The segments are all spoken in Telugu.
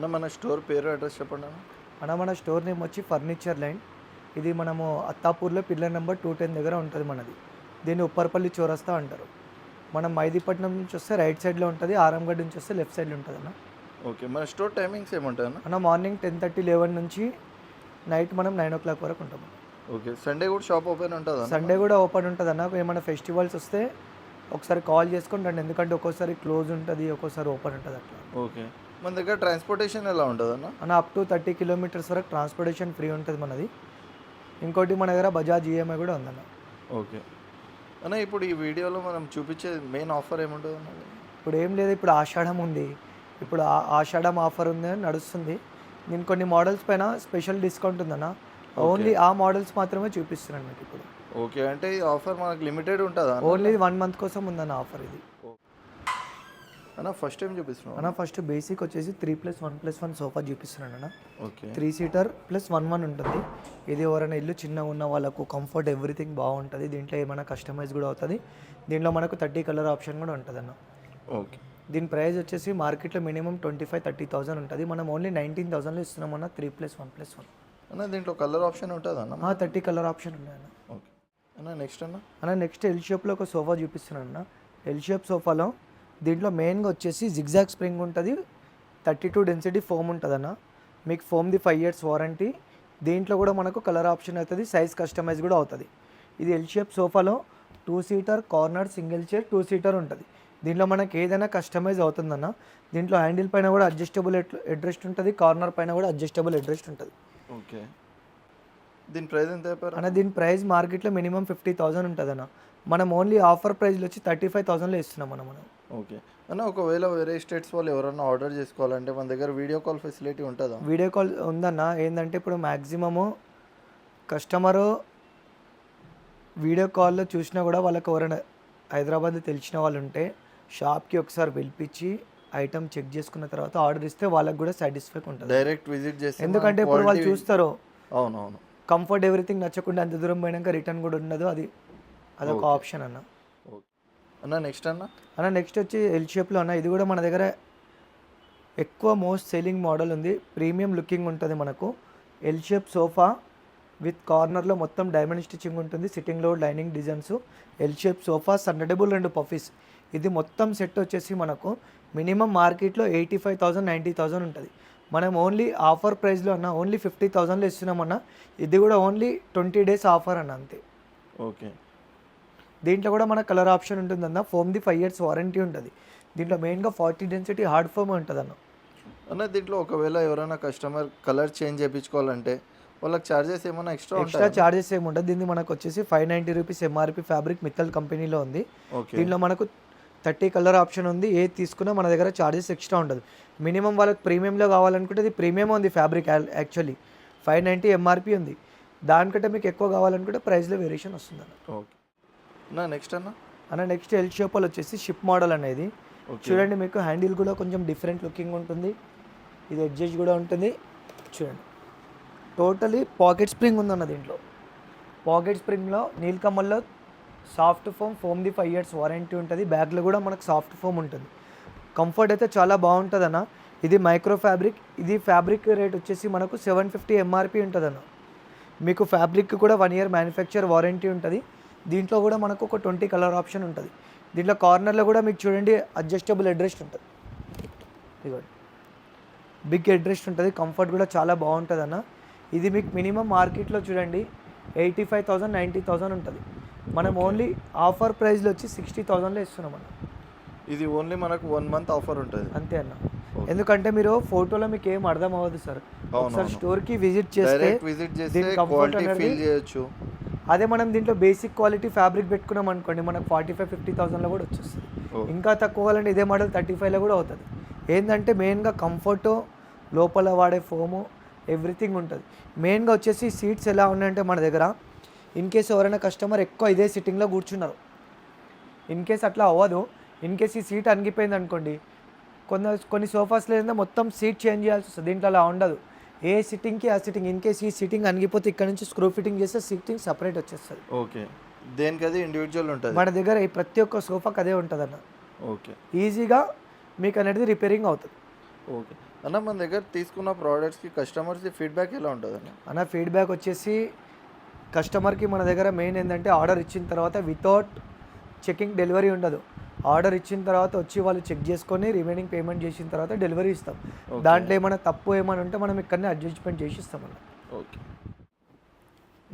అన్న మన స్టోర్ పేరు అడ్రస్ చెప్పండి అన్న. మన మన స్టోర్ నేమ్ వచ్చి ఫర్నిచర్ లైన్. ఇది మనము అత్తాపూర్లో పిల్లర్ నెంబర్ టూ టెన్ దగ్గర ఉంటుంది మనది. దీన్ని ఉప్పర్పల్లి చౌరస్తా అంటారు. మనం మైదీపట్నం నుంచి వస్తే రైట్ సైడ్లో ఉంటుంది ఆరంగడ్ నుంచి వస్తే లెఫ్ట్ సైడ్లో ఉంటుంది అన్న. ఓకే మన స్టోర్ టైమింగ్స్ ఏముంటాయి అన్న? మన మార్నింగ్ టెన్ థర్టీ లెవెన్ నుంచి నైట్ మనం నైన్ ఓ క్లాక్ వరకు ఉంటాం ఓకే సండే కూడా షాప్ ఓపెన్ ఉంటుందా అన్న? సండే కూడా ఓపెన్ ఉంటుంది అన్న. ఏమైనా ఫెస్టివల్స్ వస్తే ఒకసారి కాల్ చేసుకొని రండి. ఎందుకంటే ఒక్కోసారి క్లోజ్ ఉంటుంది ఒక్కోసారి ఓపెన్ ఉంటుంది అట్లా. ఓకే. మన దగ్గర ట్రాన్స్పోర్టేషన్ ఎలా ఉంటుంది అన్న? అన్న అప్ టు థర్టీ కిలోమీటర్స్ వరకు ట్రాన్స్పోర్టేషన్ ఫ్రీ ఉంటుంది మనది. ఇంకోటి మన దగ్గర బజాజ్ ఈఎంఐ కూడా ఉందన్న. ఓకే. అన్న ఇప్పుడు ఈ వీడియోలో మనం చూపించే మెయిన్ ఆఫర్ ఏముంటుంది అన్న? ఇప్పుడు ఏం లేదు ఇప్పుడు ఆషాఢం ఉంది. ఇప్పుడు ఆ- ఆషాఢం ఆఫర్ ఉంది అని నడుస్తుంది. నేను కొన్ని మోడల్స్ పైన స్పెషల్ డిస్కౌంట్ ఉందన్న. ఓన్లీ ఆ మోడల్స్ మాత్రమే చూపిస్తున్నాను మీకు ఇప్పుడు. ఓకే అంటే ఈ ఆఫర్ మనకు లిమిటెడ్ ఉంటుందా? ఓన్లీ వన్ మంత్ కోసం ఉందన్న ఆఫర్ ఇది. అన్న ఫస్ట్ టైం చూపిస్తున్నాం అన్న ఫస్ట్ బేసిక్ వచ్చేసి three plus one plus one sofa చూపిస్తున్నాను అన్న. Okay. Three seater plus one one ఉంటుంది. ఇది ఎవరైనా ఇల్లు చిన్నగా ఉన్న వాళ్ళకు కంఫర్ట్ ఎవ్రీథింగ్ బాగుంటుంది. దీంట్లో ఏమైనా కస్టమైజ్ కూడా అవుతుంది. దీంట్లో మనకు థర్టీ కలర్ ఆప్షన్ కూడా ఉంటుంది అన్న. ఓకే. దీని ప్రైస్ వచ్చేసి మార్కెట్లో minimum twenty five thirty thousand ఉంటుంది. మనం ఓన్లీ నైన్టీన్ థౌసండ్లో ఇస్తున్నాం అన్న three plus one plus one అన్న దీంట్లో కలర్ ఆప్షన్ ఉంటుందా అన్న? థర్టీ కలర్ ఆప్షన్ ఉన్నాయి అన్న. ఓకే. అన్న నెక్స్ట్ అన్న? అన్న నెక్స్ట్ ఎల్ షేప్లో ఒక సోఫా చూపిస్తున్నాను అన్న. ఎల్ షేప్ సోఫాలో దీంట్లో మెయిన్గా వచ్చేసి జిగ్జాగ్ స్ప్రింగ్ ఉంటుంది థర్టీ టూ డెన్సిటీ ఫోమ్ ఉంటుంది అన్న మీకు ఫోమ్ది ఫైవ్ ఇయర్స్ వారంటీ దీంట్లో కూడా మనకు కలర్ ఆప్షన్ అవుతుంది సైజ్ కస్టమైజ్ కూడా అవుతుంది. ఇది ఎల్ షేప్ సోఫాలో two seater corner single chair two seater ఉంటుంది. దీంట్లో మనకి ఏదైనా కస్టమైజ్ అవుతుందన్న. దీంట్లో హ్యాండిల్ పైన కూడా అడ్జస్టబుల్ అడ్రెస్ట్ ఉంటుంది కార్నర్ పైన కూడా అడ్జస్టబుల్ అడ్రెస్ట్ ఉంటుంది. ఓకే. దీని ప్రైస్ ఎంత అన్న దీని ప్రైస్ మార్కెట్లో మినిమం ఫిఫ్టీ థౌసండ్ ఉంటుంది అన్న మనం ఓన్లీ ఆఫర్ ప్రైస్లో వచ్చి థర్టీ ఫైవ్ థౌసండ్లో ఇస్తున్నాం మనం మనం. ఓకే. అన్న ఒకవేళ వేరే స్టేట్స్ వాళ్ళు ఎవరైనా ఆర్డర్ చేసుకోవాలంటే మన దగ్గర వీడియో కాల్ ఫెసిలిటీ ఉంటుందా? వీడియో కాల్ ఉందన్న ఏంటంటే ఇప్పుడు మ్యాక్సిమము కస్టమరు వీడియో కాల్లో చూసినా కూడా వాళ్ళకి ఎవరైనా హైదరాబాద్ తెలిసిన వాళ్ళు ఉంటే షాప్కి ఒకసారి పిలిపించి ఐటమ్ చెక్ చేసుకున్న తర్వాత ఆర్డర్ ఇస్తే వాళ్ళకి కూడా సాటిస్ఫై ఉంటుంది. డైరెక్ట్ విజిట్ చేస్తే ఎందుకంటే ఇప్పుడు వాళ్ళు చూస్తారు. అవునవును. కంఫర్ట్ ఎవ్రీథింగ్ నచ్చకుండా అంత దూరం పోయినాక రిటర్న్ కూడా ఉండదు అది అదొక ఆప్షన్ అన్న. అన్న నెక్స్ట్ అన్న? అన్న నెక్స్ట్ వచ్చి ఎల్ షేప్లో అన్న ఇది కూడా మన దగ్గర ఎక్కువ మోస్ట్ సెల్లింగ్ మోడల్ ఉంది. ప్రీమియం లుకింగ్ ఉంటుంది మనకు. ఎల్ షేప్ సోఫా విత్ కార్నర్లో మొత్తం డైమండ్ స్టిచ్చింగ్ ఉంటుంది. సిట్టింగ్లో dining designs L shape sofa సన్నడబుల్ రెండు పఫీస్ ఇది మొత్తం సెట్ వచ్చేసి మనకు మినిమం మార్కెట్లో eighty five thousand ninety thousand ఉంటుంది. మనం ఓన్లీ ఆఫర్ ప్రైస్లో అన్న ఓన్లీ ఫిఫ్టీ థౌసండ్లో ఇస్తున్నామన్న ఇది కూడా ఓన్లీ ట్వంటీ డేస్ ఆఫర్ అన్న అంతే. ఓకే దీంట్లో కూడా మన కలర్ ఆప్షన్ ఉంటుంది అన్న ఫోమ్ది ఫైవ్ ఇయర్స్ వారంటీ ఉంటుంది. దీంట్లో మెయిన్గా ఫార్టీ డెన్సిటీ హార్డ్ ఫోమ్ ఉంటుంది అన్న అన్న దీంట్లో ఒకవేళ ఎవరైనా కస్టమర్ కలర్ చేంజ్ చేయించుకోవాలంటే వాళ్ళకి చార్జెస్ ఏమైనా ఎక్స్ట్రా ఎక్స్ట్రా చార్జెస్ ఏమి ఉంటుంది దీన్ని మనకు వచ్చేసి five ninety rupees MRP fabric Mittal కంపెనీలో ఉంది. దీంట్లో మనకు థర్టీ కలర్ ఆప్షన్ ఉంది. ఏది తీసుకున్నా మన దగ్గర చార్జెస్ ఎక్స్ట్రా ఉండదు. మినిమం వాళ్ళకి ప్రీమియంలో కావాలనుకుంటే ఇది ప్రీమియం ఉంది fabric actually five ninety MRP ఉంది. దానికంటే మీకు ఎక్కువ కావాలనుకుంటే ప్రైస్లో వేరియేషన్ వస్తుంది అన్న ఓకే అన్న నెక్స్ట్ అన్న? అన్న నెక్స్ట్ ఎల్ షేపల్ వచ్చేసి షిప్ మోడల్ అనేది. చూడండి మీకు హ్యాండిల్ కూడా కొంచెం డిఫరెంట్ లుకింగ్ ఉంటుంది. ఇది ఎడ్జెస్ కూడా ఉంటుంది. చూడండి. టోటలీ పాకెట్ స్ప్రింగ్ ఉందన్న దీంట్లో. పాకెట్ స్ప్రింగ్లో నీల్కమల్లో సాఫ్ట్ ఫోమ్ ఫోమ్ది ఫైవ్ ఇయర్స్ వారంటీ ఉంటుంది. బ్యాగ్లో కూడా మనకు సాఫ్ట్ ఫోమ్ ఉంటుంది. కంఫర్ట్ అయితే చాలా బాగుంటుంది అన్న ఇది మైక్రో ఫ్యాబ్రిక్ ఇది ఫ్యాబ్రిక్ రేట్ వచ్చేసి మనకు సెవెన్ ఫిఫ్టీ ఎంఆర్పి ఉంటుంది అన్న మీకు ఫ్యాబ్రిక్ కూడా వన్ ఇయర్ మ్యానుఫ్యాక్చర్ వారంటీ ఉంటుంది. దీంట్లో కూడా మనకు ఒక ట్వంటీ కలర్ ఆప్షన్ ఉంటుంది. దీంట్లో కార్నర్లో కూడా మీకు చూడండి అడ్జస్టబుల్ అడ్రెస్ట్ ఉంటుంది. ఇదిగోండి. బిగ్ అడ్రెస్ట్ ఉంటుంది. కంఫర్ట్ కూడా చాలా బాగుంటుంది అన్న. ఇది మీకు మినిమం మార్కెట్లో చూడండి eighty five thousand ninety thousand ఉంటుంది. మనం ఓన్లీ ఆఫర్ ప్రైస్లో వచ్చి సిక్స్టీ థౌసండ్లో ఇస్తున్నాం అన్న. ఇది ఓన్లీ మనకు వన్ మంత్ ఆఫర్ ఉంటుంది. అంతే అన్న. ఎందుకంటే మీరు ఫోటోలో మీకు ఏం అర్థం అవ్వదు సార్. ఒకసారి. స్టోర్కి విజిట్ చేస్తే విజిట్ చేస్తే క్వాలిటీ ఫీల్ చేయొచ్చు. అదే మనం దీంట్లో బేసిక్ క్వాలిటీ ఫ్యాబ్రిక్ పెట్టుకున్నాం అనుకోండి మనకు ఫార్టీ ఫైవ్ ఫిఫ్టీ థౌసండ్లో కూడా వచ్చేస్తుంది. ఇంకా తక్కువ కావాలంటే ఇదే మోడల్ థర్టీ ఫైవ్లో కూడా అవుతుంది. ఏంటంటే మెయిన్గా కంఫర్ట్ లోపల వాడే ఫోము ఎవ్రీథింగ్ ఉంటుంది. మెయిన్గా వచ్చేసి సీట్స్ ఎలా ఉన్నాయంటే మన దగ్గర ఇన్ కేస్ ఎవరైనా కస్టమర్ ఎక్కువ ఇదే సిట్టింగ్లో కూర్చున్నారు. ఇన్ కేస్ అట్లా అవ్వదు ఇన్ కేస్ ఈ సీట్ అణిగిపోయింది అనుకోండి కొన్ని కొన్ని సోఫాస్ లేదా మొత్తం సీట్ చేంజ్ చేయాల్సి వస్తుంది దీంట్లో అలా ఉండదు. ఏ సిట్టింగ్కి ఆ సిట్టింగ్ ఇన్ కేస్ ఈ సిట్టింగ్ అణిగిపోతే ఇక్కడ నుంచి స్క్రూ ఫిట్టింగ్ చేస్తే సిట్టింగ్ సపరేట్ వచ్చేస్తుంది. ఓకే. దేనికి అది ఇండివిజువల్ ఉంటుంది? మన దగ్గర ఈ ప్రతి ఒక్క సోఫాకి అదే ఉంటుంది అన్న ఓకే. ఈజీగా మీకు అనేది రిపేరింగ్ అవుతుంది. ఓకే. అన్న మన దగ్గర తీసుకున్న ప్రోడక్ట్స్కి కస్టమర్స్కి ఫీడ్బ్యాక్ ఎలా ఉంటుంది అన్న అన్న ఫీడ్బ్యాక్ వచ్చేసి కస్టమర్కి మన దగ్గర మెయిన్ ఏంటంటే ఆర్డర్ ఇచ్చిన తర్వాత వితౌట్ చెకింగ్ డెలివరీ ఉండదు. ఆర్డర్ ఇచ్చిన తర్వాత వచ్చి వాళ్ళు చెక్ చేసుకొని రిమైనింగ్ పేమెంట్ చేసిన తర్వాత డెలివరీ ఇస్తాం. దాంట్లో ఏమైనా తప్పు ఏమైనా ఉంటే మనం ఇక్కడనే అడ్జస్ట్మెంట్ చేసి ఇస్తాం అన్న. ఓకే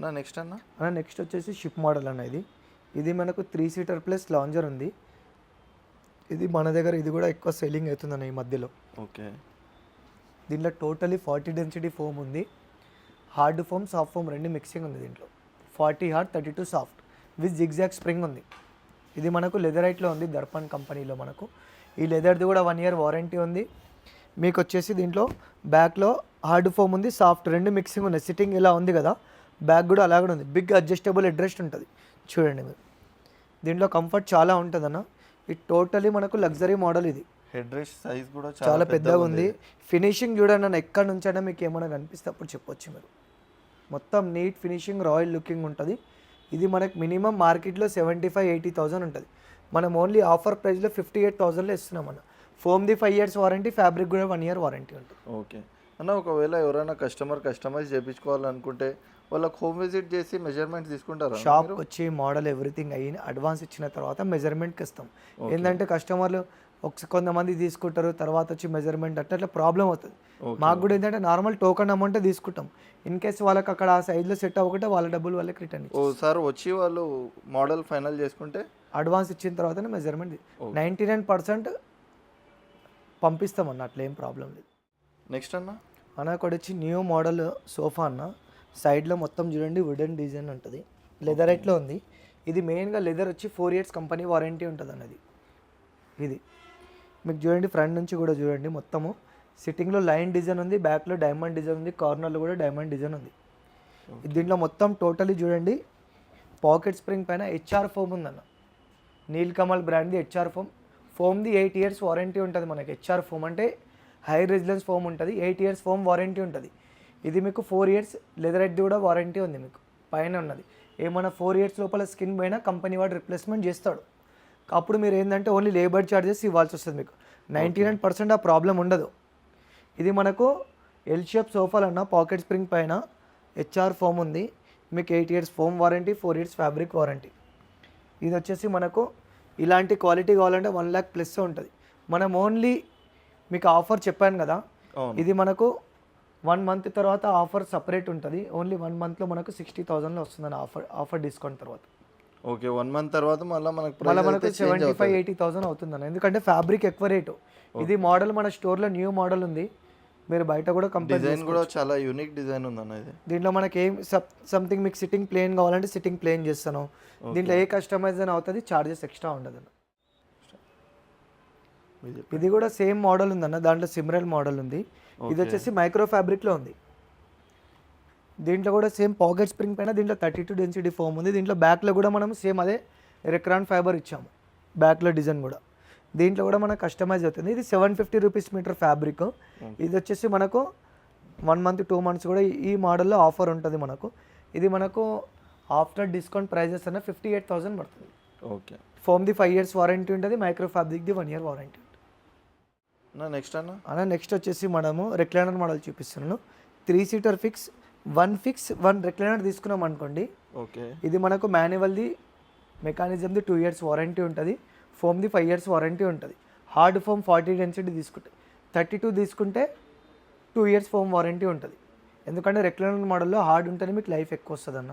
నా నెక్స్ట్ అన్న? అన్న నెక్స్ట్ వచ్చేసి షిప్ మోడల్ అన్న ఇది. ఇది మనకు త్రీ సీటర్ ప్లస్ లాంజర్ ఉంది. ఇది మన దగ్గర ఇది కూడా ఎక్కువ సెల్లింగ్ అవుతుందన్న ఈ మధ్యలో. ఓకే దీంట్లో టోటలీ ఫార్టీ డెన్సిటీ ఫోమ్ ఉంది. హార్డ్ ఫోమ్ సాఫ్ట్ ఫోమ్ రెండు మిక్సింగ్ ఉంది దీంట్లో. Forty hard thirty two soft with zigzag spring ఉంది. ఇది మనకు లెదరైట్లో ఉంది దర్పణ్ కంపెనీలో మనకు. ఈ లెదర్ది కూడా వన్ ఇయర్ వారంటీ ఉంది. మీకు వచ్చేసి దీంట్లో బ్యాక్లో హార్డ్ ఫోమ్ ఉంది సాఫ్ట్ రెండు మిక్సింగ్ ఉన్నాయి. సిట్టింగ్ ఇలా ఉంది కదా బ్యాక్ కూడా అలాగే ఉంది. బిగ్ అడ్జస్టబుల్ అడ్రెస్ట్ ఉంటుంది. చూడండి మీరు. దీంట్లో కంఫర్ట్ చాలా ఉంటుందన్న. ఇది టోటలీ మనకు లగ్జరీ మోడల్ ఇది. హెడ్ రెస్ట్ సైజ్ కూడా చాలా పెద్దగా ఉంది. ఫినిషింగ్ చూడండి నన్ను ఎక్కడి నుంచి అయినా మీకు ఏమైనా కనిపిస్తే అప్పుడు చెప్పొచ్చు మీరు. మొత్తం నీట్ ఫినిషింగ్ రాయల్ లుకింగ్ ఉంటుంది. ఇది మనకు మినిమం మార్కెట్లో సెవెంటీ ఫైవ్ ఎయిటీ థౌసండ్ ఉంటుంది. మనం ఓన్లీ ఆఫర్ ప్రైస్లో ఫిఫ్టీ ఎయిట్ థౌసండ్లో ఇస్తున్నాం మనం ఫోమ్ది ఫైవ్ ఇయర్స్ వారంటీ ఫ్యాబ్రిక్ కూడా వన్ ఇయర్ వారంటీ ఉంటుంది. ఓకే. అన్న ఒకవేళ ఎవరైనా కస్టమర్ కస్టమైజ్ చేయించుకోవాలనుకుంటే వాళ్ళకి హోమ్ విజిట్ చేసి మెజర్మెంట్స్ తీసుకుంటారా? షాప్కి వచ్చి మోడల్ ఎవ్రీథింగ్ అయ్యి అడ్వాన్స్ ఇచ్చిన తర్వాత మెజర్మెంట్కి ఇస్తాం. ఏంటంటే కస్టమర్లు ఒక కొంతమంది తీసుకుంటారు తర్వాత వచ్చి మెజర్మెంట్ అంటే అట్లా ప్రాబ్లం అవుతుంది. మాకు కూడా ఏంటంటే నార్మల్ టోకన్ అమౌంట్ తీసుకుంటాం. ఇన్ కేస్ వాళ్ళకి అక్కడ ఆ సైజ్లో సెట్ అవ్వకుంటే వాళ్ళ డబ్బులు వాళ్ళకి రిటర్న్ ఓసారి వచ్చి వాళ్ళు మోడల్ ఫైనల్ చేసుకుంటే? అడ్వాన్స్ ఇచ్చిన తర్వాతనే మెజర్మెంట్ నైంటీ నైన్ పర్సెంట్ పంపిస్తాం అన్న అట్లా ఏం ప్రాబ్లం లేదు. నెక్స్ట్ అన్న? అన్న అక్కడ వచ్చి న్యూ మోడల్ సోఫా అన్న సైడ్లో మొత్తం చూడండి వుడెన్ డిజైన్ ఉంటుంది. లెదర్ ఎట్లో ఉంది? ఇది మెయిన్గా లెదర్ వచ్చి ఫోర్ ఇయర్స్ కంపెనీ వారంటీ ఉంటుంది అన్నది ఇది. మీకు చూడండి ఫ్రంట్ నుంచి కూడా చూడండి మొత్తము. సిట్టింగ్లో లైన్ డిజైన్ ఉంది బ్యాక్లో డైమండ్ డిజైన్ ఉంది కార్నర్లో కూడా డైమండ్ డిజైన్ ఉంది. దీంట్లో మొత్తం టోటలీ చూడండి. పాకెట్ స్ప్రింగ్ పైన హెచ్ఆర్ ఫోమ్ ఉందన్న. నీల్ కమల్ బ్రాండ్ది హెచ్ఆర్ ఫోమ్ ఫోమ్ది ఎయిట్ ఇయర్స్ వారంటీ ఉంటుంది మనకి. హెచ్ఆర్ ఫోమ్ అంటే హై రెసిడెన్స్ ఫోమ్ ఉంటుంది. ఎయిట్ ఇయర్స్ ఫోమ్ వారంటీ ఉంటుంది. ఇది మీకు ఫోర్ ఇయర్స్ లెదరెడ్ది కూడా వారంటీ ఉంది మీకు. పైన ఉన్నది. ఏమైనా ఫోర్ ఇయర్స్ లోపల స్కిన్ పోయినా కంపెనీ వాడు రిప్లేస్మెంట్ చేస్తాడు. అప్పుడు మీరు ఏంటంటే ఓన్లీ లేబర్ ఛార్జెస్ ఇవ్వాల్సి వస్తుంది మీకు. నైంటీ నైన్ పర్సెంట్ ఆ ప్రాబ్లం ఉండదు. ఇది మనకు ఎల్ షేప్ సోఫాలు అన్న పాకెట్ స్ప్రింగ్ పైన హెచ్ఆర్ ఫోమ్ ఉంది. మీకు eight years foam warranty four years fabric warranty ఇది వచ్చేసి మనకు ఇలాంటి క్వాలిటీ కావాలంటే వన్ ల్యాక్ ప్లస్ ఉంటుంది. మనం ఓన్లీ మీకు ఆఫర్ చెప్పాను కదా? ఇది మనకు వన్ మంత్ తర్వాత ఆఫర్ సపరేట్ ఉంటుంది. ఓన్లీ వన్ మంత్లో మనకు సిక్స్టీ థౌసండ్లో వస్తుందని ఆఫర్ ఆఫర్ డిస్కౌంట్ తర్వాత. ఓకే వన్ మంత్ తర్వాత మళ్ళీ మనకు మళ్ళీ మనకు సెవెంటీ ఫైవ్ ఎయిటీ థౌసండ్ అవుతుందన్న. ఎందుకంటే ఫ్యాబ్రిక్ ఎక్కువ రేటు ఇది మోడల్ మన స్టోర్లో న్యూ మోడల్ ఉంది. మీరు బయట కూడా కంపేర్ డిజైన్ కూడా చాలా యూనిక్ డిజైన్ ఉందన్న ఇది. దీంట్లో మనకి ఏం సంథింగ్ మీకు సిట్టింగ్ ప్లేన్ కావాలంటే సిట్టింగ్ ప్లేన్ చేస్తాను. దీంట్లో ఏ కస్టమైజ్ అని అవుతుంది చార్జెస్ ఎక్స్ట్రా ఉండదు ఇది కూడా సేమ్ మోడల్ ఉందన్న దాంట్లో సిమ్రల్ మోడల్ ఉంది. ఇది వచ్చేసి మైక్రో ఫ్యాబ్రిక్లో ఉంది. దీంట్లో కూడా సేమ్ పాకెట్ స్ప్రింగ్ పైన దీంట్లో థర్టీ టూ డెన్సిటీ ఫోమ్ ఉంది. దీంట్లో బ్యాక్లో కూడా మనం సేమ్ అదే రెక్రాన్ ఫైబర్ ఇచ్చాము. బ్యాక్లో డిజైన్ కూడా. దీంట్లో కూడా మనకు కస్టమైజ్ అవుతుంది. ఇది seven fifty rupees metre fabric ఇది వచ్చేసి మనకు వన్ మంత్ టూ మంత్స్ కూడా ఈ- మోడల్లో ఆఫర్ ఉంటుంది మనకు. ఇది మనకు ఆఫ్టర్ డిస్కౌంట్ ప్రైజెస్ అన్న ఫిఫ్టీ ఎయిట్ థౌసండ్ పడుతుంది ఓకే ఫోమ్ది ఫైవ్ ఇయర్స్ వారంటీ ఉంటుంది. మైక్రో ఫ్యాబ్రిక్ది వన్ ఇయర్ వారంటీ ఉంటుంది. నెక్స్ట్ అన్న? అలా నెక్స్ట్ వచ్చేసి మనము రెక్లైనర్ మోడల్ చూపిస్తున్నాను. Three seater fix one fix one recliner తీసుకున్నాం అనుకోండి. ఓకే. ఇది మనకు మాన్యువల్ది మెకానిజంది టూ ఇయర్స్ వారంటీ ఉంటుంది ఫోమ్ది ఫైవ్ ఇయర్స్ వారంటీ ఉంటుంది. హార్డ్ ఫోమ్ ఫార్టీ డెన్సిటీ తీసుకుంటే థర్టీ టూ తీసుకుంటే టూ ఇయర్స్ ఫోమ్ వారంటీ ఉంటుంది. ఎందుకంటే రెక్లైనర్ మోడల్లో హార్డ్ ఉంటేనే మీకు లైఫ్ ఎక్కువ వస్తుంది అన్న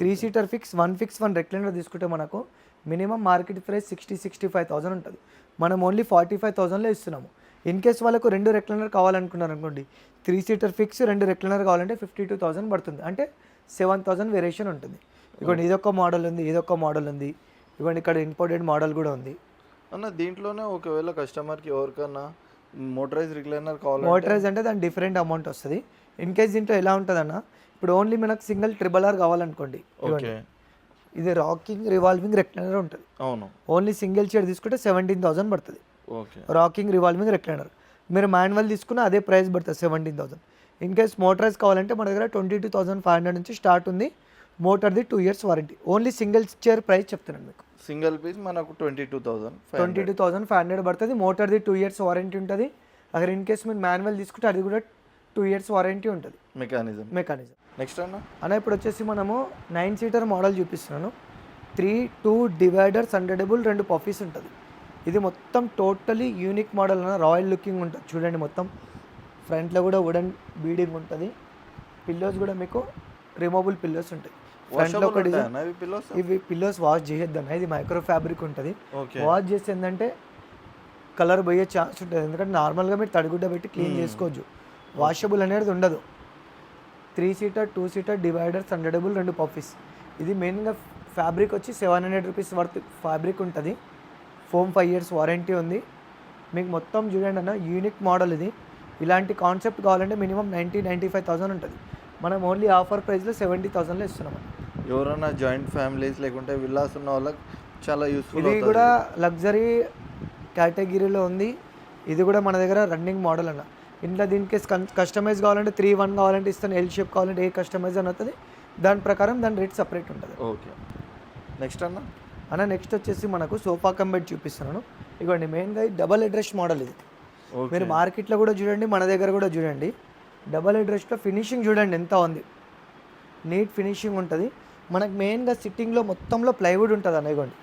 three seater fix one fix one recliner తీసుకుంటే మనకు minimum market price sixty sixty five thousand ఉంటుంది. మనం ఓన్లీ ఫార్టీ ఫైవ్ థౌసండ్లో ఇస్తున్నాము. ఇన్ కేస్ వాళ్ళకు రెండు రెక్లైనర్ కావాలనుకున్నారు అనుకోండి త్రీ సీటర్ ఫిక్స్ రెండు రెక్లైనర్ కావాలంటే ఫిఫ్టీ టూ థౌసండ్ పడుతుంది. అంటే సెవెన్ థౌసండ్ వేరియేషన్ ఉంటుంది. ఇదిగోండి ఇదొక మోడల్ ఉంది ఇదొక మోడల్ ఉంది. ఇదిగోండి ఇక్కడ ఇంపోర్టెడ్ మోడల్ కూడా ఉంది. అన్న దీంట్లోనే ఒకవేళ కస్టమర్కి ఎవరికన్నా మోటరైజ్ రిక్లైనర్ కావాలంటే మోటరైజ్ అంటే దాని డిఫరెంట్ అమౌంట్ వస్తుంది. ఇన్ కేస్ దీంట్లో ఎలా ఉంటుందన్న ఇప్పుడు ఓన్లీ మనకు సింగిల్ ట్రిబల్ ఆర్ కావాలనుకోండి ఇది రాకింగ్ రివాల్వింగ్ రెక్లైనర్ ఉంటుంది. అవును. ఓన్లీ సింగిల్ చైర్ తీసుకుంటే సెవెంటీన్ థౌసండ్ పడుతుంది. రాకింగ్ రివాల్వింగ్ రెక్లైనర్ మీరు మాన్యువల్ తీసుకున్న అదే ప్రైస్ పడుతుంది seventeen thousand in case motorize కావాలంటే మన దగ్గర twenty two thousand five hundred నుంచి స్టార్ట్ ఉంది. మోటార్ది two years warranty only single chair price చెప్తున్నాను మీకు. సింగిల్ పీస్ మనకు twenty two thousand twenty two thousand five hundred పడుతుంది. మోటార్ది టూ ఇయర్స్ వారంటీ ఉంటుంది. అगर ఇన్ కేస్ మీరు మాన్యువల్ తీసుకుంటే అది కూడా టూ ఇయర్స్ వారంటీ ఉంటుంది. మెకానిజం మెకానిజం నెక్స్ట్ అన్న. అన్న ఇప్పుడు వచ్చేసి మనము నైన్ సీటర్ మోడల్ చూపిస్తున్నాను. త్రీ టూ డివైడర్స్ హండ్రెడబుల్ రెండు పఫీస్ ఉంటుంది. ఇది మొత్తం టోటలీ యూనిక్ మోడల్ అన్న రాయల్ లుకింగ్ ఉంటుంది. చూడండి మొత్తం ఫ్రంట్లో కూడా వుడెన్ బీడింగ్ ఉంటుంది. పిల్లోస్ కూడా మీకు రిమూవబుల్ పిల్లోస్ ఉంటాయి. ఫ్రంట్లో ఒక డిజైన్ ఇవి పిల్లోస్? వాష్ చేయొద్దన్న ఇది మైక్రో ఫ్యాబ్రిక్ ఉంటుంది. వాష్ చేస్తే ఏంటంటే కలర్ పోయే ఛాన్స్ ఉంటుంది. ఎందుకంటే నార్మల్గా మీరు తడిగుడ్డ పెట్టి క్లీన్ చేసుకోవచ్చు. వాషబుల్ అనేది ఉండదు. Three seater two seater dividers హండ్రెడబుల్ రెండు పఫీస్. ఇది మెయిన్గా ఫ్యాబ్రిక్ వచ్చి seven hundred rupees worth fabric ఉంటుంది. ఫోమ్ ఫైవ్ ఇయర్స్ వారంటీ ఉంది. మీకు మొత్తం చూడండి అన్న యూనిక్ మోడల్ ఇది. ఇలాంటి కాన్సెప్ట్ కావాలంటే minimum ninety ninety five thousand ఉంటుంది. మనం ఓన్లీ ఆఫర్ ప్రైస్లో సెవెంటీ థౌసండ్లో ఇస్తున్నాం. ఎవరైనా జాయింట్ ఫ్యామిలీస్ లేకుంటే విల్లాస్ ఉన్న వాళ్ళకి చాలా యూస్ఫుల్ ఇది కూడా లగ్జరీ కేటగిరీలో ఉంది. ఇది కూడా మన దగ్గర రన్నింగ్ మోడల్ అన్న. ఇంట్లో దీనికి కస్టమైజ్ కావాలంటే త్రీ వన్ కావాలంటే ఇస్తాను ఎల్ షేప్ కావాలంటే ఏ కస్టమైజ్ అని అవుతుంది దాని ప్రకారం దాని రేట్ సపరేట్ ఉంటుంది. ఓకే నెక్స్ట్ అన్న. అన్న నెక్స్ట్ వచ్చేసి మనకు సోఫా కమ్ బెడ్ చూపిస్తున్నాను. ఇవ్వండి మెయిన్గా డబల్ అడ్రస్ మోడల్ ఇది. మీరు మార్కెట్లో కూడా చూడండి మన దగ్గర కూడా చూడండి. డబల్ అడ్రస్లో ఫినిషింగ్ చూడండి ఎంత ఉంది. నీట్ ఫినిషింగ్ ఉంటుంది. మనకు మెయిన్గా సిట్టింగ్లో మొత్తంలో ప్లైవుడ్ ఉంటుంది అనేగోండి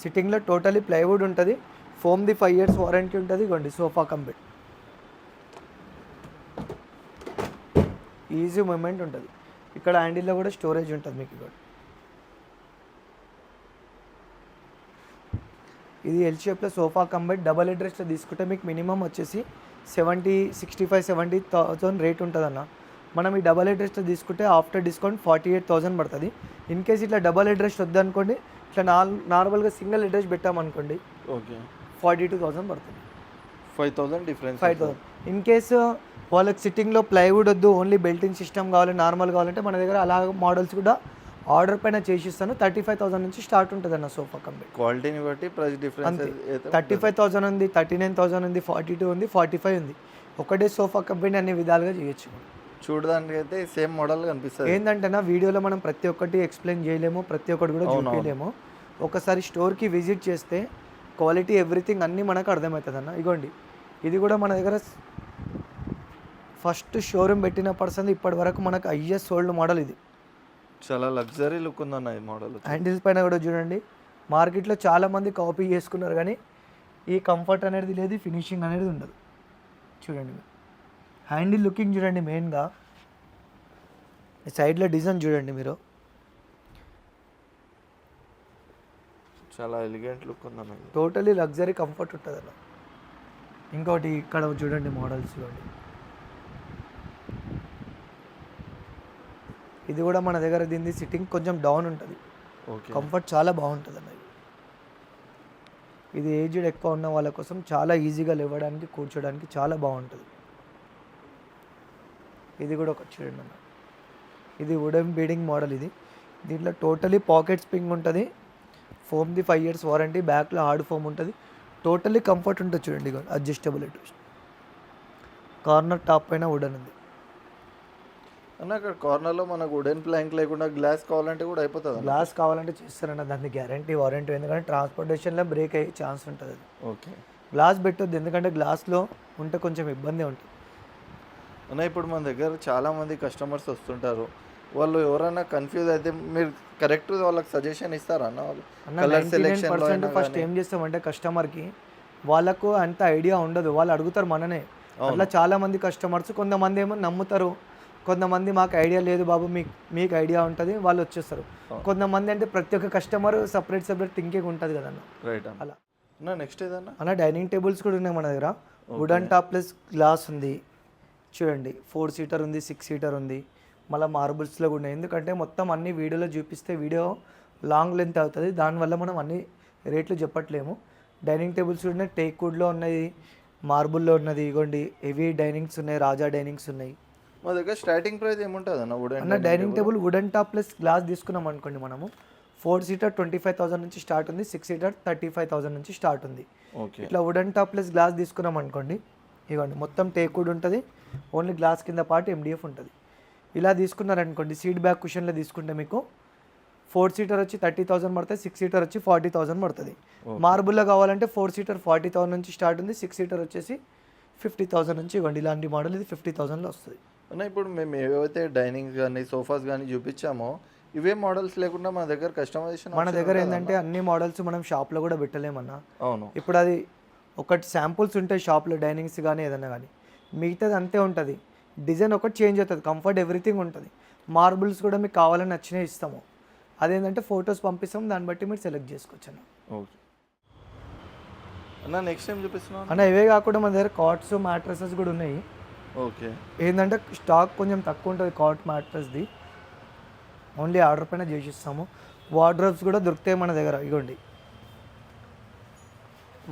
సిట్టింగ్లో టోటలీ ప్లైవుడ్ ఉంటుంది. ఫోమ్ది ఫైవ్ ఇయర్స్ వారంటీ ఉంటుంది ఇగోండి సోఫా కంపెనీ ఈజీ మూమెంట్ ఉంటుంది. ఇక్కడ హ్యాండిల్లో కూడా స్టోరేజ్ ఉంటుంది మీకు ఇక్కడ. ఇది ఎల్ షేప్లో సోఫా కంబైట్ డబల్ అడ్రస్లో తీసుకుంటే మీకు మినిమం వచ్చేసి seventy sixty five seventy thousand rate ఉంటుందన్న. మనం ఈ డబల్ అడ్రస్లో తీసుకుంటే after discount forty eight thousand పడుతుంది. ఇన్ కేస్ ఇట్లా డబల్ అడ్రస్ వద్దనుకోండి ఇట్లా నార్ నార్మల్గా సింగిల్ అడ్రస్ పెట్టామనుకోండి ఓకే. ఫార్టీ టూ థౌసండ్ పడుతుంది. Five thousand difference five thousand in case వాళ్ళకి సిట్టింగ్లో ప్లైవుడ్ వద్దు ఓన్లీ బెల్టింగ్ సిస్టమ్ కావాలి నార్మల్ కావాలంటే మన దగ్గర అలా మోడల్స్ కూడా ఆర్డర్ పైన చేసిస్తాను. థర్టీ ఫైవ్ థౌసండ్ నుంచి స్టార్ట్ ఉంటుంది అన్న సోఫా కంపెనీ. క్వాలిటీని బట్టి price difference thirty five thousand ఉంది థర్టీ నైన్ థౌసండ్ ఉంది ఫార్టీ టూ ఉంది ఫార్టీ ఫైవ్ ఉంది. ఒకటే సోఫా కంపెనీ అన్ని విధాలుగా చేయొచ్చు. చూడడానికి అయితే సేమ్ మోడల్ కనిపిస్తుంది. ఏంటంటే నా వీడియోలో మనం ప్రతి ఒక్కటి ఎక్స్ప్లెయిన్ చేయలేము ప్రతి ఒక్కటి కూడా. చూపించలేము ఒకసారి స్టోర్కి విజిట్ చేస్తే క్వాలిటీ ఎవ్రీథింగ్ అన్నీ మనకు అర్థమవుతుంది అన్న ఇగోండి ఇది కూడా మన దగ్గర ఫస్ట్ షోరూమ్ పెట్టిన పర్సన్ ఇప్పటి వరకు మనకు హైయెస్ట్ సోల్డ్ మోడల్ ఇది. చాలా లగ్జరీ లుక్ ఉందన్న ఈ మోడల్. హ్యాండిల్స్ పైన కూడా చూడండి మార్కెట్లో చాలా మంది కాపీ చేసుకున్నారు కానీ ఈ కంఫర్ట్ అనేది లేదు ఫినిషింగ్ అనేది ఉండదు. చూడండి. హ్యాండిల్ లుకింగ్ చూడండి మెయిన్గా. సైడ్లో డిజైన్ చూడండి మీరు. చాలా ఎలిగెంట్ లుక్ ఇది టోటలీ లగ్జరీ కంఫర్ట్ ఉంటుంది అలా ఇంకోటి ఇక్కడ చూడండి మోడల్స్ చూడండి ఇది కూడా మన దగ్గర దీన్ని సిట్టింగ్ కొంచెం డౌన్ ఉంటుంది. ఓకే కంఫర్ట్ చాలా బాగుంటుంది అన్నది ఇది ఏజ్డ్ ఎక్కువ ఉన్న వాళ్ళ కోసం చాలా ఈజీగా లేవడానికి కూర్చోడానికి చాలా బాగుంటుంది. ఇది కూడా ఒక చూడండి అన్న. ఇది వుడెన్ బీడింగ్ మోడల్ ఇది. దీంట్లో టోటలీ పాకెట్ స్ప్రింగ్ ఉంటుంది. ఫోమ్ది ఫైవ్ ఇయర్స్ వారంటీ బ్యాక్లో హార్డ్ ఫోమ్ ఉంటుంది. టోటలీ కంఫర్ట్ ఉంటుంది చూడండి అడ్జస్టబుల్ ఎటు కార్నర్ టాప్ పైన వుడెన్ ఉంది. అన్న అక్కడ కార్నర్లో మనకు వుడెన్ ప్లాంక్ లేకుండా గ్లాస్ కావాలంటే కూడా అయిపోతుంది గ్లాస్ కావాలంటే చేస్తారన్న దానికి గ్యారంటీ వారంటీ ఎందుకంటే ట్రాన్స్పోర్టేషన్లో బ్రేక్ అయ్యే ఛాన్స్ ఉంటుంది అది. ఓకే. గ్లాస్ పెట్టొద్దు ఎందుకంటే గ్లాస్లో ఉంటే కొంచెం ఇబ్బంది ఉంటుంది. అన్న ఇప్పుడు మన దగ్గర చాలా మంది కస్టమర్స్ వస్తుంటారు. వాళ్ళు ఎవరైనా కన్ఫ్యూజ్ అయితే మీరు కరెక్ట్ వాళ్ళకి సజెషన్ ఇస్తారా అన్న వాళ్ళు? కలర్ సెలెక్షన్ ఫస్ట్ ఏం చేస్తామంటే కస్టమర్కి వాళ్ళకు అంత ఐడియా ఉండదు. వాళ్ళు అడుగుతారు మననే. అట్లా చాలా మంది కస్టమర్స్ కొంతమంది ఏమో నమ్ముతారు. కొంతమంది మాకు ఐడియా లేదు బాబు మీకు మీకు ఐడియా ఉంటుంది వాళ్ళు వచ్చేస్తారు. కొంతమంది అంటే ప్రతి ఒక్క కస్టమర్ సపరేట్ సపరేట్ థింకింగ్ ఉంటుంది కదన్న రైట్ అలా. అన్న నెక్స్ట్ ఏదన్నా? అలా డైనింగ్ టేబుల్స్ కూడా ఉన్నాయి మన దగ్గర. వుడన్ టాప్ ప్లస్ గ్లాస్ ఉంది. చూడండి. ఫోర్ సీటర్ ఉంది సిక్స్ సీటర్ ఉంది. మళ్ళీ మార్బుల్స్లో కూడా. ఉన్నాయి ఎందుకంటే మొత్తం అన్ని వీడియోలో చూపిస్తే వీడియో లాంగ్ లెంత్ అవుతుంది. దానివల్ల మనం అన్ని రేట్లు చెప్పట్లేము. డైనింగ్ టేబుల్స్ కూడా ఉన్నాయి. టేక్ వుడ్లో ఉన్నది మార్బుల్లో ఉన్నది. ఇగోండి హెవీ డైనింగ్స్ ఉన్నాయి రాజా డైనింగ్స్ ఉన్నాయి. మా దగ్గర స్టార్టింగ్ ప్రైస్ ఏముంటుంది అన్న? వుడెన్ అన్న dining table wooden top plus glass తీసుకున్నాం అనుకోండి మనము. Four seater twenty five thousand నుంచి స్టార్ట్ ఉంది. Six seater thirty five thousand నుంచి స్టార్ట్ ఉంది. ఓకే ఇట్లా వుడెన్ టాప్ ప్లస్ గ్లాస్ తీసుకున్నాం అనుకోండి ఇవ్వండి మొత్తం టేక్వుడ్ ఉంటుంది. ఓన్లీ గ్లాస్ కింద పాటు ఎండిఎఫ్ ఉంటుంది. ఇలా తీసుకున్నారనుకోండి సీట్ బ్యాక్ కుషన్లో తీసుకుంటే మీకు ఫోర్ సీటర్ వచ్చి థర్టీ థౌసండ్ పడుతుంది సిక్స్ సీటర్ వచ్చి ఫార్టీ థౌసండ్ పడుతుంది. మార్బుల్లో కావాలంటే ఫోర్ సీటర్ ఫార్టీ థౌసండ్ నుంచి స్టార్ట్ ఉంది సిక్స్ సీటర్ వచ్చేసి ఫిఫ్టీ థౌసండ్ నుంచి ఇవ్వండి. ఇలాంటి మోడల్ ఇది ఫిఫ్టీ థౌసండ్లో వస్తుంది. అన్న ఇప్పుడు మేము ఏవైతే డైనింగ్ కానీ సోఫాస్ కానీ చూపించామో ఇవే మోడల్స్ లేకుండా మన దగ్గర కస్టమైజేషన్ మన దగ్గర ఏంటంటే అన్ని? మోడల్స్ మనం షాప్లో కూడా పెట్టలేమన్నా. అవును. ఇప్పుడు అది ఒకటి శాంపుల్స్ ఉంటాయి షాప్లో డైనింగ్స్ కానీ ఏదైనా కానీ మిగతాది అంతే ఉంటుంది. డిజైన్ ఒకటి చేంజ్ అవుతుంది. కంఫర్ట్ ఎవ్రీథింగ్ ఉంటుంది. మార్బుల్స్ కూడా మీకు కావాలని నచ్చినవి ఇస్తాము. అదేంటంటే ఫొటోస్ పంపిస్తాం దాన్ని బట్టి మీరు సెలెక్ట్ చేసుకోవచ్చు అన్న. ఓకే. అన్న నెక్స్ట్ టైం చూపిస్తున్నాను అన్న ఇవే కాకుండా మన దగ్గర కాట్స్ మ్యాట్రసెస్ కూడా ఉన్నాయి. ఓకే. ఏంటంటే స్టాక్ కొంచెం తక్కువ ఉంటుంది కాట్ మ్యాట్రస్ది ఓన్లీ ఆర్డర్ పైన చేసిస్తాము. వార్డ్రోబ్స్ కూడా దొరుకుతాయి మన దగ్గర. ఇగోండి.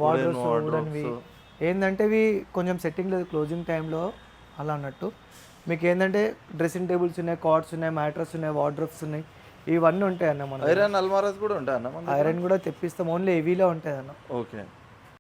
వార్డ్రోబ్స్ ఏంటంటే ఇవి కొంచెం సెట్టింగ్ లేదు. క్లోజింగ్ టైంలో అలా అన్నట్టు. మీకు ఏంటంటే డ్రెస్సింగ్ టేబుల్స్ ఉన్నాయి కాట్స్ ఉన్నాయి మ్యాట్రస్ ఉన్నాయి వార్డ్రోబ్స్ ఉన్నాయి. ఇవన్నీ ఉంటాయి అన్న మన ఐరన్ అల్మారాస్ కూడా ఉంటాయి అన్న ఐరన్ కూడా తెప్పిస్తాం ఓన్లీ హెవీలో ఉంటాయి అన్న ఓకే.